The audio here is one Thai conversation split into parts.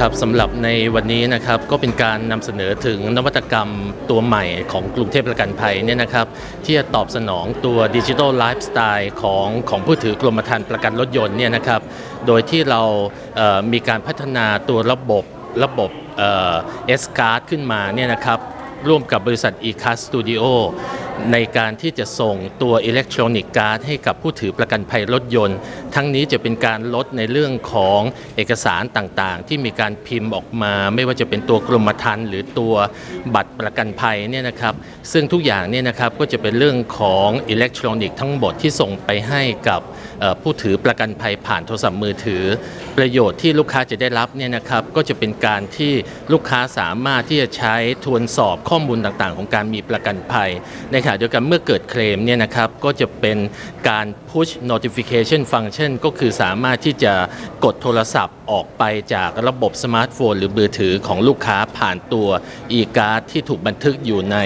ครับสำหรับในวันนี้นะครับก็เป็นการนำเสนอถึงนวัตกรรมตัวใหม่ของกรุงเทพประกันภัยเนี่ยนะครับที่จะตอบสนองตัวดิจิทัลไลฟ์สไตล์ของของผู้ถือกรมธรรม์ประกันรถยนต์เนี่ยนะครับโดยที่เรามีการพัฒนาตัวระบบระบบเอ่อ S-Card ขึ้นมาเนี่ยนะครับร่วมกับบริษัท eCard Studio ในการที่จะส่งตัวอิเล็กทรอนิกส์การ์ดให้กับผู้ถือประกันภัยรถยนต์ ทั้งนี้จะเป็นการลดในเรื่องของเอกสารต่างๆ ที่มีการพิมพ์ออกมา ไม่ว่าจะเป็นตัวกรมธรรม์หรือตัวบัตรประกันภัยเนี่ยนะครับซึ่งทุกอย่างเนี่ยนะครับก็จะเป็นเรื่องของอิเล็กทรอนิกส์ทั้งหมดที่ส่งไปให้กับผู้ถือประกันภัยผ่านโทรศัพท์มือถือ ประโยชน์ที่ลูกค้าจะได้รับเนี่ยนะครับก็จะเป็นการที่ลูกค้าสามารถที่จะใช้ทวนสอบข้อมูลต่างๆ ของการมีประกันภัยในขณะเดียวกันเมื่อเกิดเคลมเนี่ยนะครับก็จะเป็นการ push notification function ก็คือสามารถที่จะกดโทรศัพท์ออกไปจากระบบสมาร์ทโฟนหรือมือถือของลูกค้าผ่านตัว e-card ที่ถูกบันทึกอยู่ใน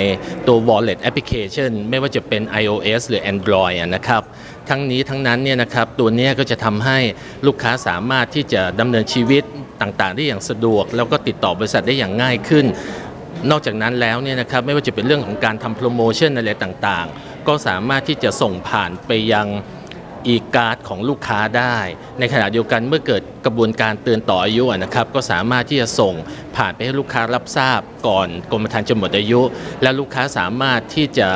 ตัว wallet application ไม่ว่าจะเป็น iOS หรือ Android อะนะครับทั้งนี้ทั้งนั้นเนี่ยนะครับตัวนี้ก็จะทำให้ลูกค้าสามารถที่จะดำเนินชีวิตต่างๆ ได้อย่างสะดวก แล้วก็ติดต่อบริษัทได้อย่างง่ายขึ้น นอกจากนั้นแล้วเนี่ยนะครับไม่ว่าจะเป็นเรื่องของการทำโปรโมชั่นอะไรต่างๆ ก็สามารถที่จะส่งผ่านไปยังอีการ์ดของลูกค้าได้ ในขณะเดียวกันเมื่อเกิด กระบวนการเตือนต่ออายุนะครับก็สามารถที่จะส่งผ่านไปให้ลูกค้ารับทราบก่อนกรมธรรม์จะหมดอายุ และลูกค้าสามารถที่จะ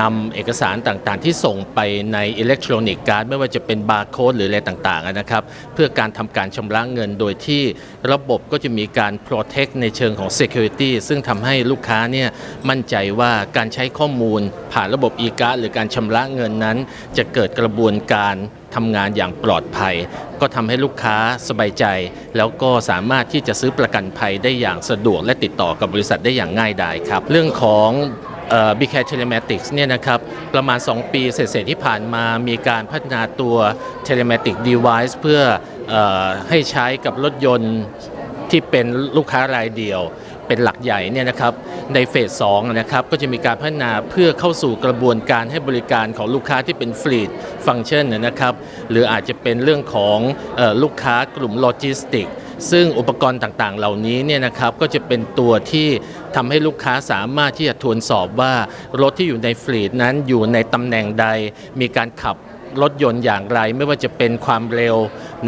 นำเอกสารต่างๆ ที่ส่งไปในอิเล็กทรอนิกส์การ์ดไม่ว่าจะเป็นบาร์โค้ดหรืออะไรต่างๆนะครับเพื่อการทำการชำระเงินโดยที่ระบบก็จะมีการ protect ในเชิงของ security ซึ่งทำให้ลูกค้าเนี่ยมั่นใจว่าการใช้ข้อมูลผ่านระบบ e-card หรือการชำระเงินนั้น จะเกิดกระบวนการ ทำงานอย่างปลอดภัย ก็ทำให้ลูกค้าสบายใจ แล้วก็สามารถที่จะซื้อประกันภัยได้อย่างสะดวก และติดต่อกับบริษัทได้อย่างง่ายดายครับ เรื่องของ b c a r Telematics เนี่ยนะครับประมาณ 2 ปีเศษที่ผ่านมามีการพัฒนาตัว Telematic Device เพื่อออให้ใช้กับรถยนต์ที่เป็นลูกค้ารายเดียว เป็นหลักใหญ่เนี่ยนะครับในเฟส2นะครับก็จะมีการพัฒนาเพื่อเข้าสู่กระบวนการให้บริการของลูกค้าที่เป็นฟลีดฟังชันนะครับหรืออาจจะเป็นเรื่องของออลูกค้ากลุ่มโลจิสติกซึ่งอุปกรณ์ต่างๆ เหล่านี้เนี่ยนะครับก็จะเป็นตัวที่ทำให้ลูกค้าสามารถที่จะทวนสอบว่ารถที่อยู่ในฟลีดนั้นอยู่ในตำแหน่งใดมีการขับ รถยนต์อย่างไร ไม่ว่าจะเป็นความเร็ว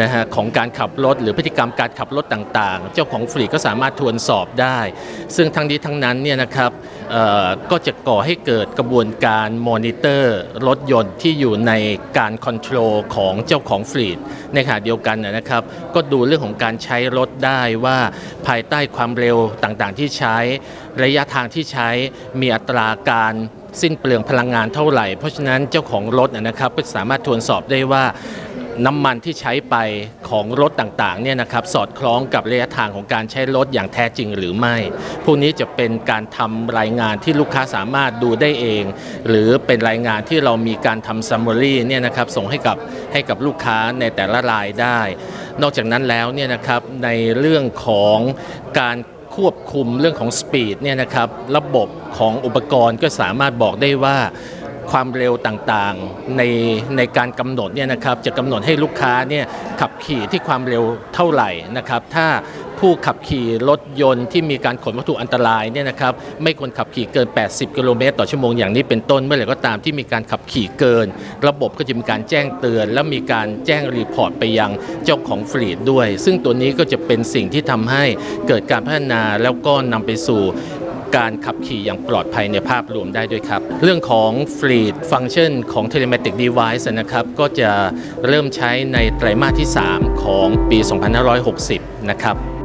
นะฮะของการขับรถ หรือพฤติกรรมการขับรถต่างๆ เจ้าของฟลีดก็สามารถทวนสอบได้ ซึ่งทั้งนี้ทั้งนั้นเนี่ยนะครับก็จะก่อให้เกิดกระบวนการมอนิเตอร์รถยนต์ที่อยู่ในการคอนโทรลของเจ้าของฟลีดในขณะเดียวกันนะครับ ก็ดูเรื่องของการใช้รถได้ว่าภายใต้ความเร็วต่างๆที่ใช้ระยะทางที่ใช้มีอัตราการ สิ้นเปลืองพลังงานเท่าไหร่ เพราะฉะนั้นเจ้าของรถนะครับก็สามารถทวนสอบได้ว่าน้ำมันที่ใช้ไปของรถต่างๆเนี่ยนะครับสอดคล้องกับระยะทางของการใช้รถอย่างแท้จริงหรือไม่ พวกนี้จะเป็นการทำรายงานที่ลูกค้าสามารถดูได้เอง หรือเป็นรายงานที่เรามีการทำ summary เนี่ยนะครับส่งให้กับให้กับลูกค้าในแต่ละรายได้ นอกจากนั้นแล้วเนี่ยนะครับในเรื่องของการ ควบคุมเรื่องของสปีดเนี่ยนะครับระบบของอุปกรณ์ก็สามารถบอกได้ว่า ความเร็วต่างๆในในการกำหนดเนี่ยนะครับจะกำหนดให้ลูกค้าเนี่ยขับขี่ที่ความเร็วเท่าไหร่นะครับถ้าผู้ขับขี่รถยนต์ที่มีการขนวัตถุอันตรายเนี่ยนะครับไม่ควรขับขี่เกิน 80 กิโลเมตรต่อชั่วโมงอย่างนี้เป็นต้นเมื่อไหร่ก็ตามที่มีการขับขี่เกิน ระบบก็จะมีการแจ้งเตือน และมีการแจ้งรีพอร์ตไปยังเจ้าของฟลีดด้วย ซึ่งตัวนี้ก็จะเป็นสิ่งที่ทำให้เกิดการพัฒนาแล้วก็นำไปสู่ การขับขี่อย่างปลอดภัยในภาพรวมได้ด้วยครับ เรื่องของ Fleet Function ของ Telematic Device นะครับ ก็จะเริ่มใช้ในไตรมาสที่ 3 ของปี 2560 นะครับ